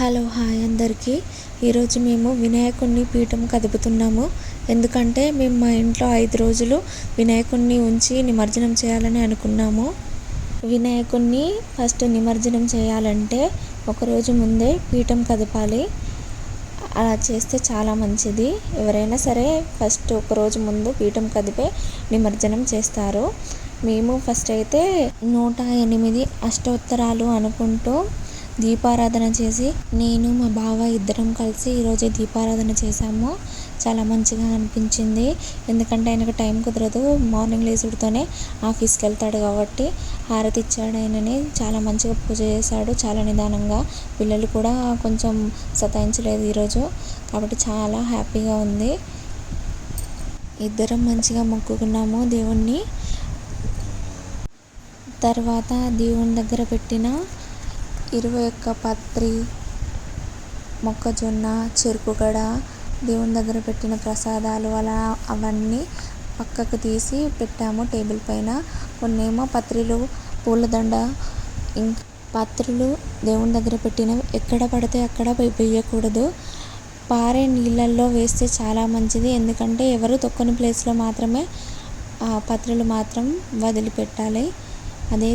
Hello hi అందరికీ. ఈరోజు మేము వినాయకుడిని పీఠం కదుపుతున్నాము. ఎందుకంటే మేము మా ఇంట్లో ఐదు రోజులు వినాయకుడిని ఉంచి నిమజ్జనం చేయాలని అనుకున్నాము. వినాయకుడిని ఫస్ట్ నిమజ్జనం చేయాలంటే ఒకరోజు ముందే పీఠం కదపాలి. అలా చేస్తే చాలా మంచిది. ఎవరైనా సరే ఫస్ట్ ఒకరోజు ముందు పీఠం కదిపే నిమజ్జనం చేస్తారు. మేము ఫస్ట్ అయితే నూట ఎనిమిది అష్టోత్తరాలు అనుకుంటూ దీపారాధన చేసి నేను మా బావ ఇద్దరం కలిసి ఈరోజు దీపారాధన చేసాము చాలా మంచిగా అనిపించింది. ఎందుకంటే ఆయనకు టైం కుదరదు. మార్నింగ్ లేచుడుతోనే ఆఫీస్కి వెళ్తాడు కాబట్టి హారతి ఇచ్చాడు ఆయనని. చాలా మంచిగా పూజ చేశాడు. చాలా నిదానంగా పిల్లలు కూడా కొంచెం సతాయించలేదు ఈరోజు. కాబట్టి చాలా హ్యాపీగా ఉంది. ఇద్దరం మంచిగా మొక్కుకున్నాము దేవుణ్ణి. తర్వాత దేవుని దగ్గర పెట్టిన ఇరవై ఒక్క పత్రి మొక్కజొన్న చెరుకుగడ దేవుని దగ్గర పెట్టిన ప్రసాదాలు అలా అవన్నీ పక్కకు తీసి పెట్టాము టేబుల్ పైన. కొన్నేమో పత్రిలు పూలదండ ఇంకా పత్రులు దేవుని దగ్గర పెట్టినవి. ఎక్కడ పడితే అక్కడ వేయకూడదు. పారే నీళ్ళల్లో వేస్తే చాలా మంచిది. ఎందుకంటే ఎవరు తొక్కని ప్లేస్లో మాత్రమే ఆ పత్రులు మాత్రం వదిలిపెట్టాలి. అదే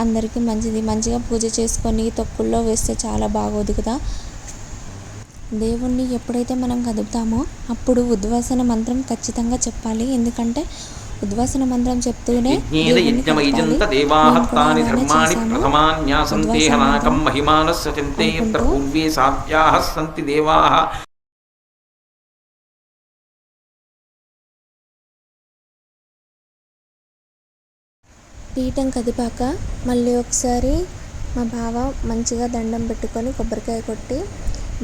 అందరికీ మంచిది. మంచిగా పూజ చేసుకొని తొక్కుల్లో వేస్తే చాలా బాగోదు కదా? దేవుణ్ణి ఎప్పుడైతే మనం కదుపుతామో అప్పుడు ఉద్వాసన మంత్రం ఖచ్చితంగా చెప్పాలి. ఎందుకంటే ఉద్వాసన మంత్రం చెప్తూనే పీఠం కదిపాక మళ్ళీ ఒకసారి మా బావ మంచిగా దండం పెట్టుకొని కొబ్బరికాయ కొట్టి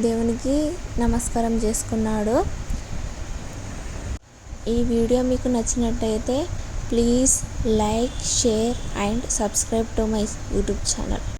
దేవునికి నమస్కారం చేసుకున్నాడు. ఈ వీడియో మీకు నచ్చినట్టయితే please like share and subscribe to my YouTube channel.